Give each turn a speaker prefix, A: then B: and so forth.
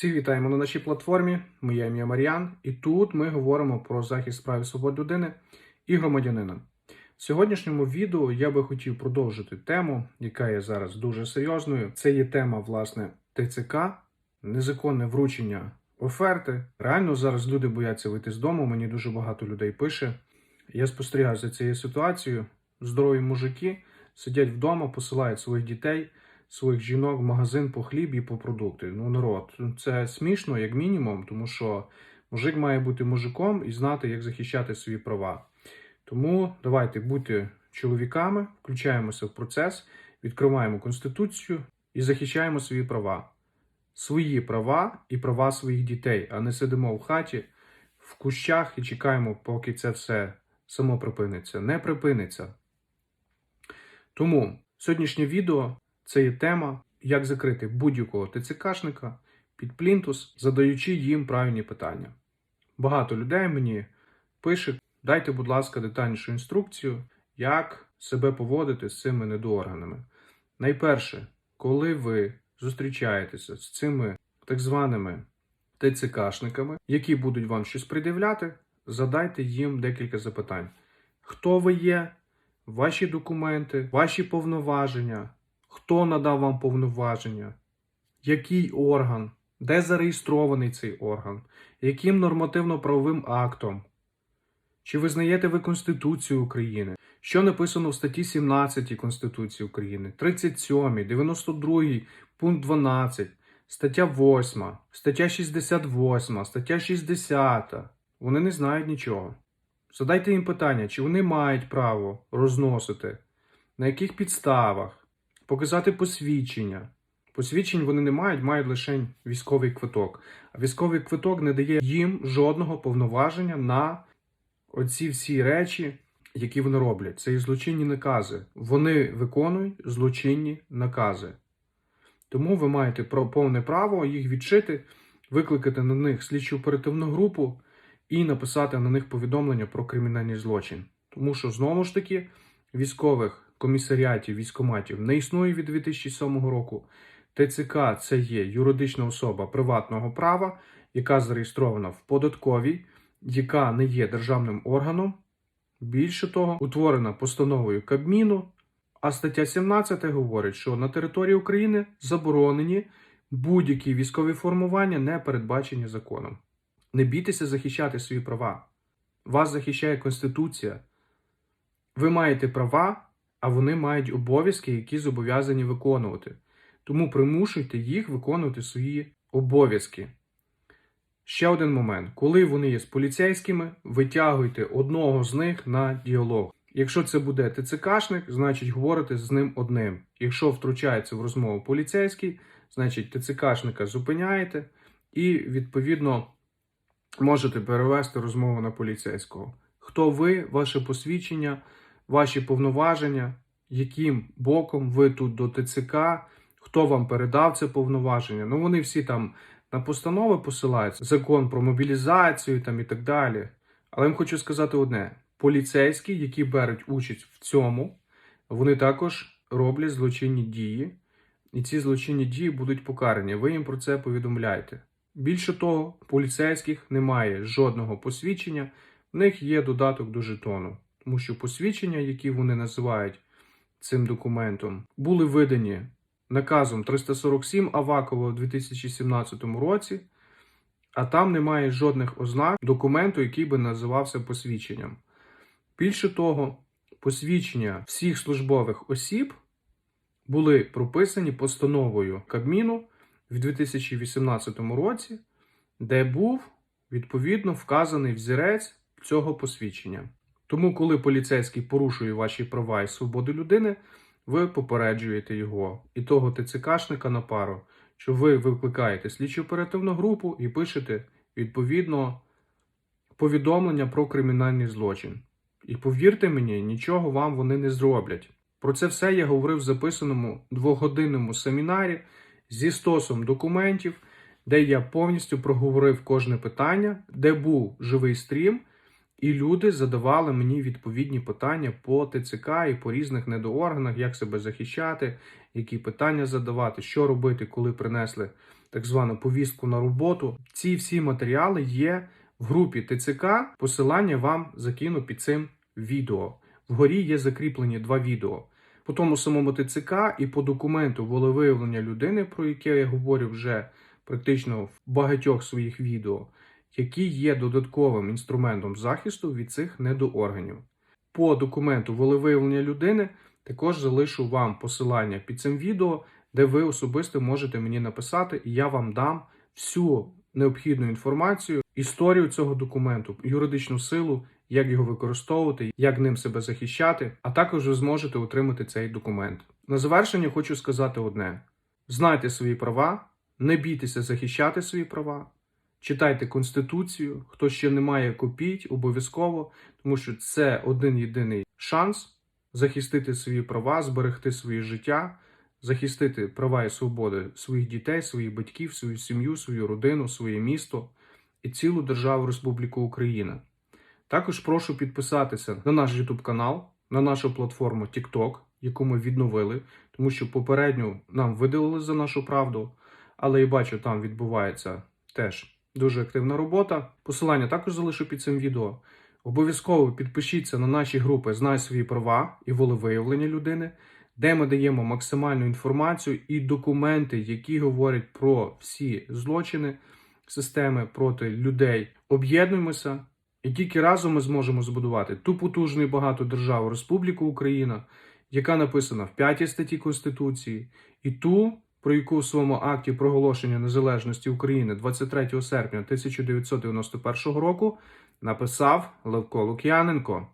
A: Всіх вітаємо на нашій платформі. Моє ім'я Маріан, і тут ми говоримо про захист прав і свобод людини і громадянина. В сьогоднішньому відео я би хотів продовжити тему, яка є зараз дуже серйозною. Це є тема, власне, ТЦК, незаконне вручення оферти. Реально зараз люди бояться вийти з дому. Мені дуже багато людей пише. Я спостерігаю за цією ситуацією. Здорові мужики сидять вдома, посилають своїх дітей своїх жінок в магазин по хліб і по продукти. Ну, народ, це смішно, як мінімум, тому що мужик має бути мужиком і знати, як захищати свої права. Тому давайте будьте чоловіками, включаємося в процес, відкриваємо конституцію і захищаємо свої права. Свої права і права своїх дітей, а не сидимо в хаті в кущах і чекаємо, поки це все само припиниться. Не припиниться. Тому сьогоднішнє відео це є тема, як закрити будь-якого ТЦКшника під плінтус, задаючи їм правильні питання. Багато людей мені пише: дайте, будь ласка, детальнішу інструкцію, як себе поводити з цими недоорганами. Найперше, коли ви зустрічаєтеся з цими так званими ТЦКшниками, які будуть вам щось придивляти, задайте їм декілька запитань: хто ви є, ваші документи, ваші повноваження. Хто надав вам повноваження? Який орган? Де зареєстрований цей орган? Яким нормативно-правовим актом? Чи визнаєте ви Конституцію України? Що написано в статті 17 Конституції України, 37, 92, пункт 12, стаття 8, стаття 68, стаття 60. Вони не знають нічого. Задайте їм питання, чи вони мають право розносити, на яких підставах показати посвідчення. Посвідчень вони не мають, мають лише військовий квиток. А військовий квиток не дає їм жодного повноваження на оці всі речі, які вони роблять. Це і злочинні накази. Вони виконують злочинні накази. Тому ви маєте повне право їх відчити, викликати на них слідчу оперативну групу і написати на них повідомлення про кримінальний злочин. Тому що знову ж таки військових комісаріатів військоматів не існує від 2007 року. ТЦК це є юридична особа приватного права, яка зареєстрована в податковій, яка не є державним органом. Більше того, утворена постановою Кабміну. А стаття 17 говорить, що на території України заборонені будь-які військові формування, не передбачені законом. Не бійтеся захищати свої права. Вас захищає Конституція. Ви маєте права, а вони мають обов'язки, які зобов'язані виконувати. Тому примушуйте їх виконувати свої обов'язки. Ще один момент: коли вони є з поліцейськими, витягуйте одного з них на діалог. Якщо це буде ТЦКшник, значить говорите з ним одним. Якщо втручається в розмову поліцейський, значить ТЦКшника зупиняєте і, відповідно, можете перевести розмову на поліцейського. Хто ви, ваше посвідчення, ваші повноваження, яким боком ви тут до ТЦК, хто вам передав це повноваження? Ну вони всі там на постанови посилаються, закон про мобілізацію там і так далі. Але я вам хочу сказати одне: поліцейські, які беруть участь в цьому, вони також роблять злочинні дії, і ці злочинні дії будуть покарані. Ви їм про це повідомляєте. Більше того, поліцейських немає жодного посвідчення, в них є додаток до жетону, тому що посвідчення, які вони називають цим документом, були видані наказом 347 Авакова у 2017 році, а там немає жодних ознак документу, який би називався посвідченням. Більше того, посвідчення всіх службових осіб були прописані постановою Кабміну в 2018 році, де був відповідно вказаний взірець цього посвідчення. Тому, коли поліцейський порушує ваші права і свободи людини, ви попереджуєте його і того ТЦКшника на пару, що ви викликаєте слідчу оперативну групу і пишете відповідно повідомлення про кримінальний злочин. І повірте мені, нічого вам вони не зроблять. Про це все я говорив в записаному двогодинному семінарі зі стосом документів, де я повністю проговорив кожне питання, де був живий стрім, і люди задавали мені відповідні питання по ТЦК і по різних недоорганах, як себе захищати, які питання задавати, що робити, коли принесли так звану повістку на роботу. Ці всі матеріали є в групі ТЦК. Посилання вам закину під цим відео. Вгорі є закріплені два відео. По тому самому ТЦК і по документу волевиявлення людини, про яке я говорю вже практично в багатьох своїх відео, які є додатковим інструментом захисту від цих недоорганів. По документу волевиявлення людини також залишу вам посилання під цим відео, де ви особисто можете мені написати, і я вам дам всю необхідну інформацію, історію цього документу, юридичну силу, як його використовувати, як ним себе захищати, а також ви зможете отримати цей документ. На завершення хочу сказати одне: знайте свої права, не бійтеся захищати свої права. Читайте Конституцію. Хто ще не має, купіть обов'язково, тому що це один єдиний шанс захистити свої права, зберегти своє життя, захистити права і свободи своїх дітей, своїх батьків, свою сім'ю, свою родину, своє місто і цілу державу Республіку Україна. Також прошу підписатися на наш YouTube канал, на нашу платформу TikTok, яку ми відновили, тому що попередню нам видалили за нашу правду, але я бачу, там відбувається теж дуже активна робота. Посилання також залишу під цим відео. Обов'язково підпишіться на наші групи Знай свої права і волевиявлення людини, де ми даємо максимальну інформацію і документи, які говорять про всі злочини системи проти людей. Об'єднуємося, і тільки разом ми зможемо збудувати ту потужну і багату державу Республіку Україна, яка написана в 5 статті Конституції, і ту, про яку у своєму акті проголошення незалежності України 23 серпня 1991 року написав Левко Лук'яненко.